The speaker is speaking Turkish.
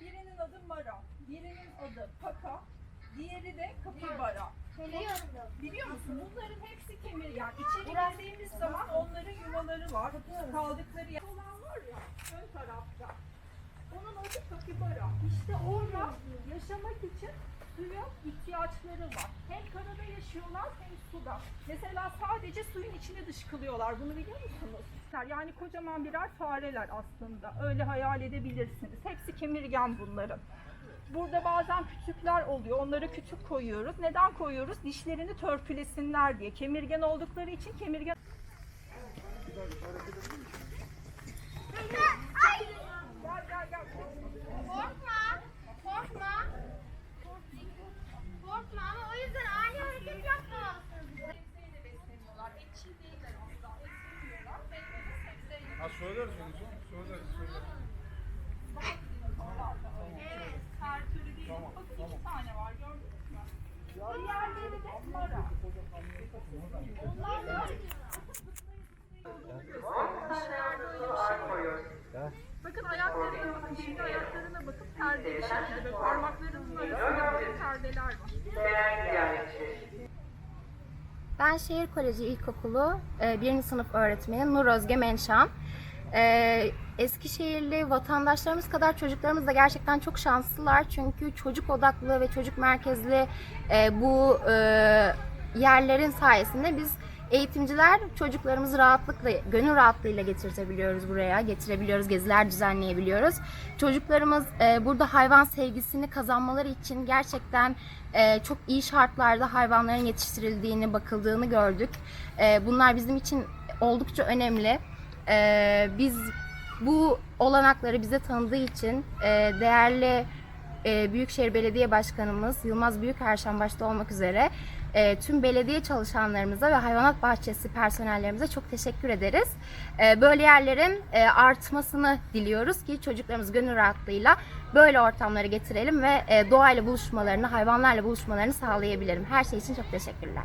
Birinin adı Mara, birinin adı Paka, diğeri de Kapibara. Biliyorum. Biliyor musun? Bunların hepsi kemirgen. İçeri girdiğimiz zaman onların yuvaları var. Kaldıkları yer olan var ya ön tarafta. Onun adı kapibara. İşte orada yaşamak için suya ihtiyaçları var. Hem karada yaşıyorlar hem suda. Mesela sadece suyun içine dışkılıyorlar. Bunu biliyor musunuz? Yani kocaman birer fareler aslında. Öyle hayal edebilirsiniz. Hepsi kemirgen bunların. Burada bazen küçükler oluyor. Onları küçük koyuyoruz. Neden koyuyoruz? Dişlerini törpülesinler diye. Kemirgen oldukları için kemirgen... söyleriz onu canım. Söyleriz söyleriz. Evet. Her türlü değil. Bakın iki tane var. Gördünüz mü? Diğerleri de mara. Onlar da Bakın ayaklarına bakın. Şimdi ayaklarına bakın. Perdeli şekilde. Böyle parmaklarının arasında böyle perdeler var. Ben Şehir Koleji İlkokulu 1. sınıf öğretmeni Nur Özge Menşan. E, Eskişehirli vatandaşlarımız kadar çocuklarımız da gerçekten çok şanslılar. Çünkü çocuk odaklı ve çocuk merkezli e, bu e, yerlerin sayesinde biz eğitimciler çocuklarımızı rahatlıkla, gönül rahatlığıyla getirtebiliyoruz buraya, getirebiliyoruz, geziler düzenleyebiliyoruz. Çocuklarımız e, burada hayvan sevgisini kazanmaları için gerçekten e, çok iyi şartlarda hayvanların yetiştirildiğini, bakıldığını gördük. E, bunlar bizim için oldukça önemli. E, biz bu olanakları bize tanıdığı için e, değerli e, Büyükşehir Belediye Başkanımız Yılmaz Büyükerşen başta olmak üzere e, tüm belediye çalışanlarımıza ve hayvanat bahçesi personellerimize çok teşekkür ederiz. E, böyle yerlerin e, artmasını diliyoruz ki çocuklarımız gönül rahatlığıyla böyle ortamları getirelim ve e, doğayla buluşmalarını, hayvanlarla buluşmalarını sağlayabilirim. Her şey için çok teşekkürler.